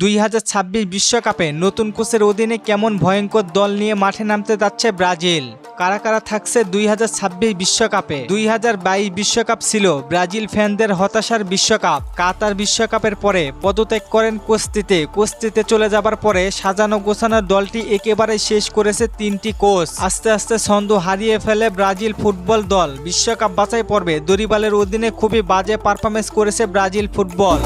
দুই বিশ্বকাপে নতুন কোচের অধীনে কেমন ভয়ঙ্কর দল নিয়ে মাঠে নামতে যাচ্ছে ব্রাজিল? কারা কারা থাকছে দুই বিশ্বকাপে? দুই বিশ্বকাপ ছিল ব্রাজিল ফ্যানদের হতাশার বিশ্বকাপ। কাতার বিশ্বকাপের পরে পদত্যাগ করেন কোস্তিতে। কোস্তিতে চলে যাবার পরে সাজানো গোছানো দলটি একেবারে শেষ করেছে তিনটি কোচ। আস্তে আস্তে ছন্দ হারিয়ে ফেলে ব্রাজিল ফুটবল দল। বিশ্বকাপ বাছাই পর্বে দরিবালের অধীনে খুবই বাজে পারফরমেন্স করেছে ব্রাজিল ফুটবল।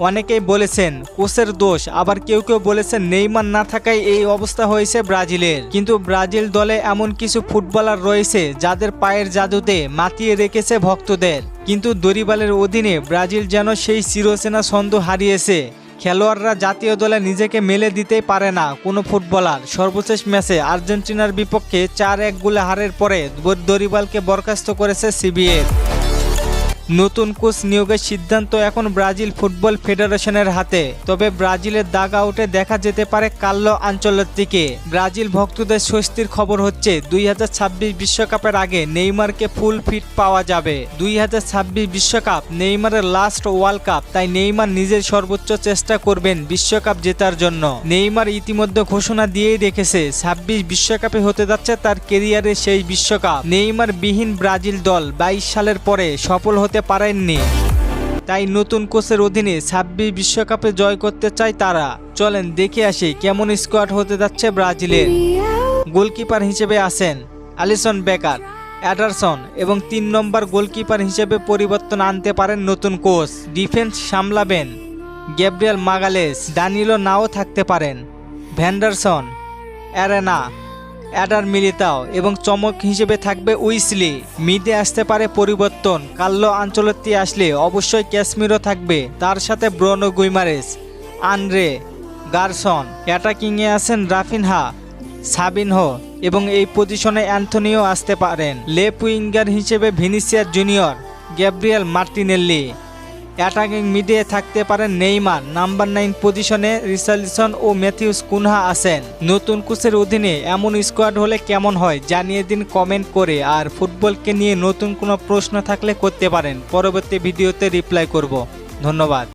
অনেকেই বলেছেন, কোচের দোষ। আবার কেউ কেউ বলেছেন, নেইমার না থাকায় এই অবস্থা হয়েছে ব্রাজিলের। কিন্তু ব্রাজিল দলে এমন কিছু ফুটবলার রয়েছে, যাদের পায়ের জাদুতে মাতিয়ে রেখেছে ভক্তদের। কিন্তু দরিবালের অধীনে ব্রাজিল যেন সেই চিরচেনা ছন্দ হারিয়েছে। খেলোয়াড়রা জাতীয় দলে নিজেকে মেলে দিতেই পারে না কোনো ফুটবলার। সর্বশেষ ম্যাচে আর্জেন্টিনার বিপক্ষে চার এক গোলে হারের পরে দরিবালকে বরখাস্ত করেছে সিবিএর নতুন কোচ নিয়োগের সিদ্ধান্ত এখন ব্রাজিল ফুটবল ফেডারেশনের হাতে। তবে ব্রাজিলের দাগ আউটে দেখা যেতে পারে কাল্লো আঞ্চলত্তিকে। ব্রাজিল ভক্তদের স্বস্তির খবর হচ্ছে, দুই বিশ্বকাপের আগে নেইমারকে ফুল ফিট পাওয়া যাবে। দুই বিশ্বকাপ নেইমারের লাস্ট ওয়ার্ল্ড কাপ, তাই নেইমার নিজের সর্বোচ্চ চেষ্টা করবেন বিশ্বকাপ জেতার জন্য। নেইমার ইতিমধ্যে ঘোষণা দিয়েই রেখেছে, ছাব্বিশ বিশ্বকাপে হতে যাচ্ছে তার কেরিয়ারের সেই বিশ্বকাপ। নেইমার বিহীন ব্রাজিল দল বাইশ সালের পরে সফল হতে পারেননি। তাই নতুন কোচের অধীনে ছাব্বিশ বিশ্বকাপে জয় করতে চায় তারা। চলেন দেখে আসি কেমন স্কোয়াড হতে যাচ্ছে ব্রাজিলের গোলকিপার হিসেবে আছেন আলিসন বেকার, অ্যাডারসন এবং তিন নম্বর গোলকিপার হিসেবে পরিবর্তন আনতে পারেন নতুন কোচ। ডিফেন্স সামলাবেন গ্যাব্রিয়েল মাগালেস দানিলো নাও থাকতে পারেন, ভ্যান্ডারসন, অ্যারেনা অ্যাডার মিলিতাও এবং চমক হিসেবে থাকবে উইসলি। মিডে আসতে পারে পরিবর্তন। কাল্লো আঞ্চলত্তি আসলে অবশ্যই ক্যাশ্মীরও থাকবে। তার সাথে ব্রনো গুইমারেস, আনরে গার্সন, অ্যাটাকিংয়ে আছেন রাফিনহা, সাবিনহো এবং এই পজিশনে অ্যান্থনিও আসতে পারেন। লেফট উইঙ্গার হিসেবে Vinicius Junior, Gabriel Martinelli. Attacking মিডিয়ে থাকতে পারেন নেইমার। নাম্বার নাইন পজিশনে রিসালিসন ও ম্যাথিউস কুনহা আছেন। নতুন কোচের অধীনে এমন স্কোয়াড হলে কেমন হয় জানিয়ে দিন কমেন্ট করে। আর ফুটবলকে নিয়ে নতুন কোনো প্রশ্ন থাকলে করতে পারেন। পরবর্তী ভিডিওতে রিপ্লাই করব। ধন্যবাদ।